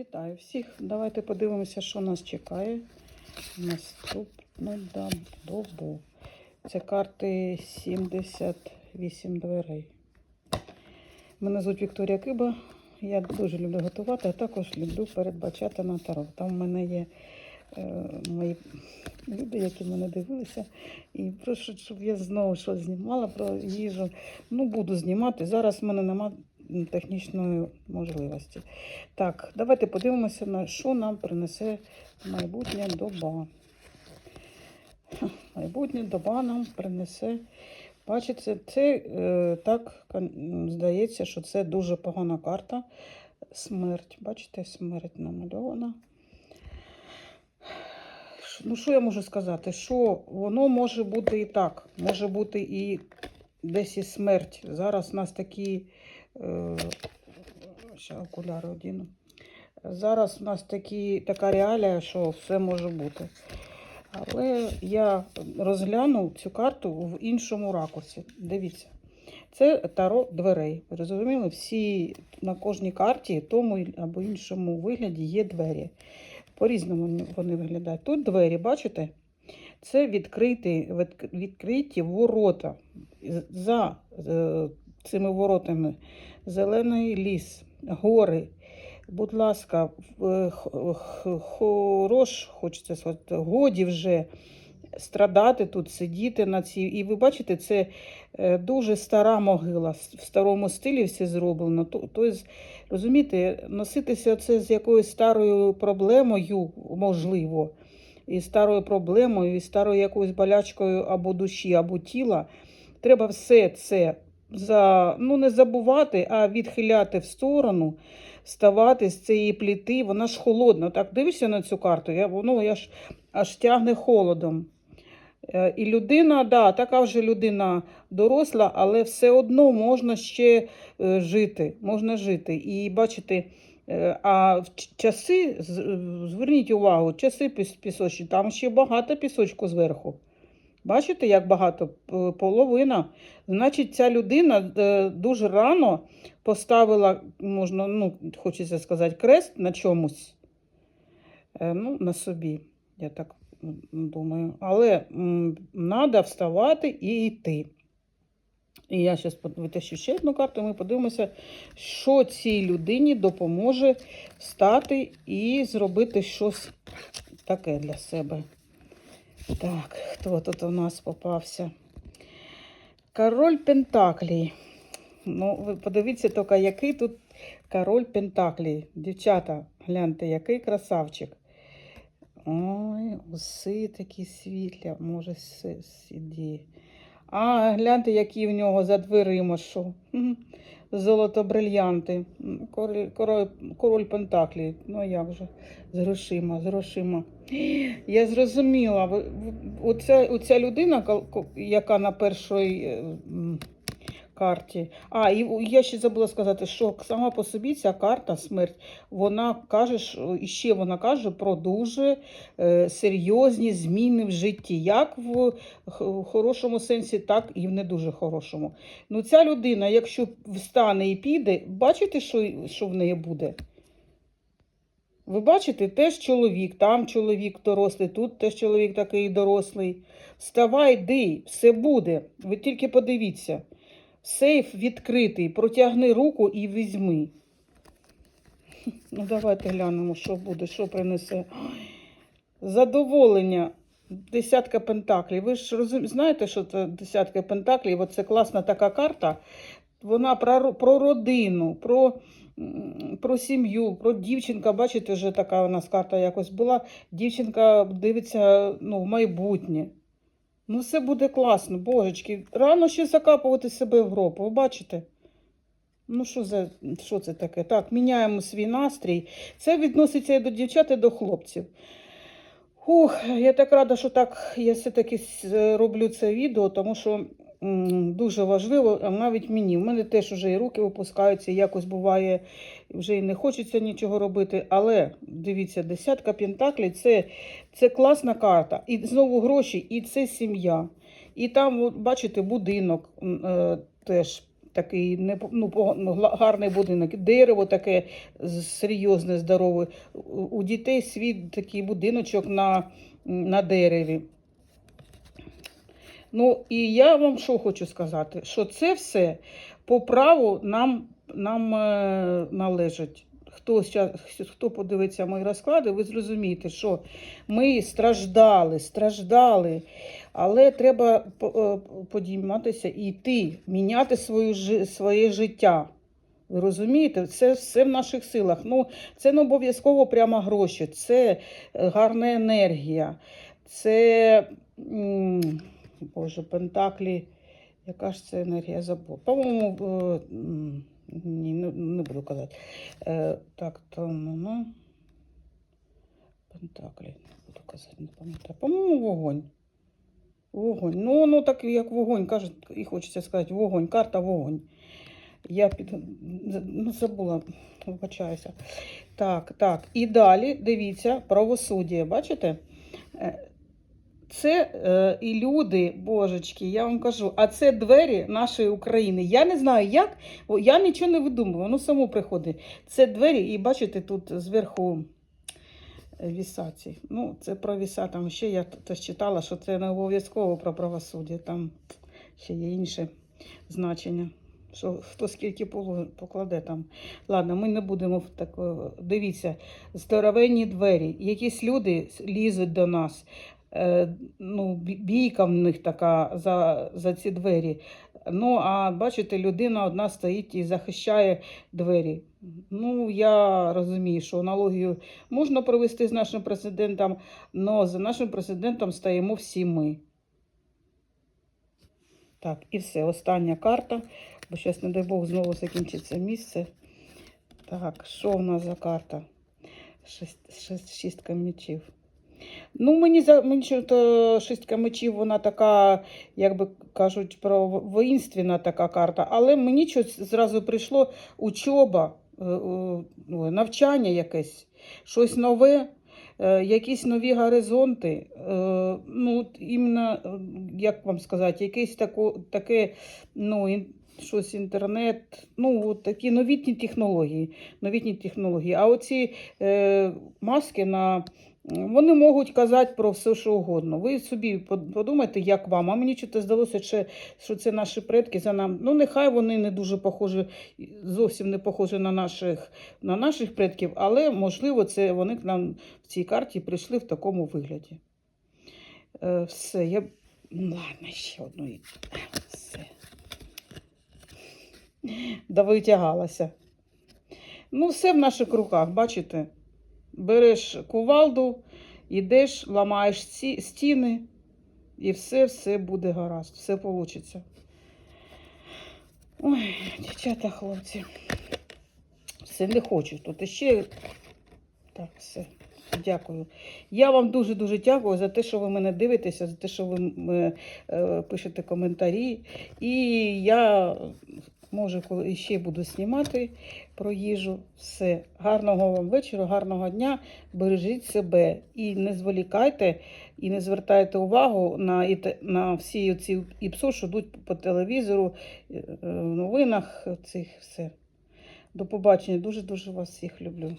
Вітаю всіх. Давайте подивимося, що нас чекає наступну добу. Це карти 78 дверей. Мене звуть Вікторія Киба. Я дуже люблю готувати, а також люблю передбачати на таро. Там в мене є е, мої люди, які мене дивилися. І прошу, щоб я знову щось знімала про їжу. Ну, буду знімати. Зараз в мене немає технічної можливості. Так, давайте подивимося, на що нам принесе майбутня доба. Майбутня доба нам принесе. Бачите, це е, так здається, що це дуже погана карта. Смерть. Бачите, смерть намальована. Ну, що я можу сказати? Що воно може бути і так, може бути і десь і смерть. Зараз у нас такі. Е, ще окуляри одіну. Зараз у нас такі, така реалія, що все може бути. Але я розгляну цю карту в іншому ракурсі. Дивіться. Це таро дверей. Розуміли, всі на кожній карті, тому або іншому вигляді є двері. По-різному вони виглядають. Тут двері, бачите? Це відкриті, відкриті ворота. За е, цими воротами зелений ліс, гори. Будь ласка, х- хорош, хочеться сказати, годі вже страдати тут, сидіти на цій. І ви бачите, це е, дуже стара могила. В старому стилі все зроблено. Тобто, розумієте, носитися це з якоюсь старою проблемою, можливо, і старою проблемою, і старою якоюсь болячкою або душі, або тіла. Треба все це за, ну, не забувати, а відхиляти в сторону, ставати з цієї пліти. Вона ж холодна. Так, дивишся на цю карту, я, воно я ж, аж тягне холодом. Е, І людина, да, така вже людина доросла, але все одно можна ще е, жити. Можна жити. І бачите, е, а в часи, зверніть увагу, часи піс- пісочні, там ще багато пісочку зверху. Бачите, як багато? Половина. Значить, ця людина е, дуже рано поставила, можна, ну, хочеться сказати, крест на чомусь. Е, Ну, на собі, я так думаю. Але треба вставати і йти. І я зараз витащу ще одну карту, ми подивимося, що цій людині допоможе встати і зробити щось таке для себе. Так, хто тут у нас попався? Король Пентаклій. Ну, ви подивіться тільки, який тут король Пентаклій. Дівчата, гляньте, який красавчик. Ой, уси такі світлі, може, сіді. А, гляньте, які в нього за дверима що. Золото-брильянти. Король, король, король Пентаклі. Ну як же? З грошима, з грошима. Я зрозуміла. Оця, оця людина, яка на першій е, карті. А, і я ще забула сказати, що сама по собі ця карта смерть, вона каже, і ще вона каже про дуже е, серйозні зміни в житті, як в хорошому сенсі, так і в не дуже хорошому. Ну, ця людина, якщо встане і піде, бачите, що, що в неї буде? Ви бачите, теж чоловік, там чоловік дорослий, тут теж чоловік такий дорослий. Вставай, йди, все буде. Ви тільки подивіться. Сейф відкритий, протягни руку і візьми. Ну, давайте глянемо, що буде, що принесе. Задоволення. Десятка пентаклів. Ви ж розум... знаєте, що це десятка пентаклів? Оце класна така карта. Вона про, про родину, про, про сім'ю, про дівчинка. Бачите, вже така у нас карта якось була. Дівчинка дивиться ну, в майбутнє. Ну, все буде класно, божечки. Рано ще закапувати себе в гроб, ви бачите? Ну, що, за, що це таке? Так, міняємо свій настрій. Це відноситься і до дівчат, і до хлопців. Ух, я так рада, що так я все-таки роблю це відео, тому що дуже важливо, навіть мені. У мене теж вже і руки випускаються, якось буває, вже і не хочеться нічого робити. Але дивіться, десятка пентаклей це, це класна карта. І знову гроші, і це сім'я. І там, бачите, будинок е, теж такий не, ну, гарний будинок, дерево таке серйозне, здорове. У дітей свій такий будиночок на, на дереві. Ну, і я вам що хочу сказати, що це все по праву нам, нам е, належить. Хто, хто подивиться мої розклади, ви зрозумієте, що ми страждали, страждали, але треба е, подійматися і йти, міняти свою, своє життя. Ви розумієте, це все в наших силах. Ну, це не обов'язково прямо гроші, це гарна енергія, це, Боже, Пентаклі. Яка ж це енергія забула? По-моєму, е, ні, не, буду казати. Е, так, то ну, ну. Пентаклі, не буду казати, не пам'ятаю. По-моєму, вогонь. Вогонь. Ну, ну так як вогонь, кажуть, і хочеться сказати, вогонь, карта вогонь. Я під... ну, забула, вибачаюся. Так, так. І далі, дивіться, правосуддя, бачите? Це е, і люди, божечки, я вам кажу, а це двері нашої України. Я не знаю як, я нічого не видумую, воно само приходить. Це двері, і бачите, тут зверху е, вісаці. Ну, це про віса, там ще я теж читала, що це не обов'язково про правосуддя, там ще є інше значення. Що хто скільки покладе там. Ладно, ми не будемо в такого. Дивіться, здоровенні двері. Якісь люди лізуть до нас. Е, ну, бійка в них така за, за ці двері. Ну, а бачите, людина одна стоїть і захищає двері. Ну, я розумію, що аналогію можна провести з нашим президентом, але за нашим президентом стоїмо всі ми. Так, і все, остання карта, бо зараз, не дай Бог, знову закінчиться місце. Так, що в нас за карта? Шесть, шесть, шістка мечів. Ну, мені мені що шістка мечів, вона така, як би кажуть, про воїнственна така карта. Але мені щось зразу прийшло учоба, е, е, ну, навчання якесь, щось нове, е, якісь нові горизонти. Ну, іменно, як вам сказати, якесь тако, таке, ну, щось інтернет, ну, такі новітні технології. Новітні технології. А оці е, маски на. Вони можуть казати про все, що угодно. Ви собі подумайте, як вам. А мені чого здалося, що, це наші предки за нам. Ну, нехай вони не дуже похожі, зовсім не похожі на наших, на наших предків, але можливо, це вони к нам в цій карті прийшли в такому вигляді. Е, все, я. Ладно, ще одну. Все. Довитягалася. Ну, все в наших руках, бачите? Береш кувалду, йдеш, ламаєш ці стіни, і все, все буде гаразд, все вийде. Ой, дівчата, хлопці. Все не хочу. Тут іще. Так, все. Дякую. Я вам дуже-дуже дякую за те, що ви мене дивитеся, за те, що ви е, е, пишете коментарі. І я, може, коли ще буду знімати про їжу. Все. Гарного вам вечора, гарного дня. Бережіть себе і не зволікайте, і не звертайте увагу на, на всі ці іпсо, що йдуть по телевізору, е, в новинах цих все. До побачення. Дуже-дуже вас всіх люблю.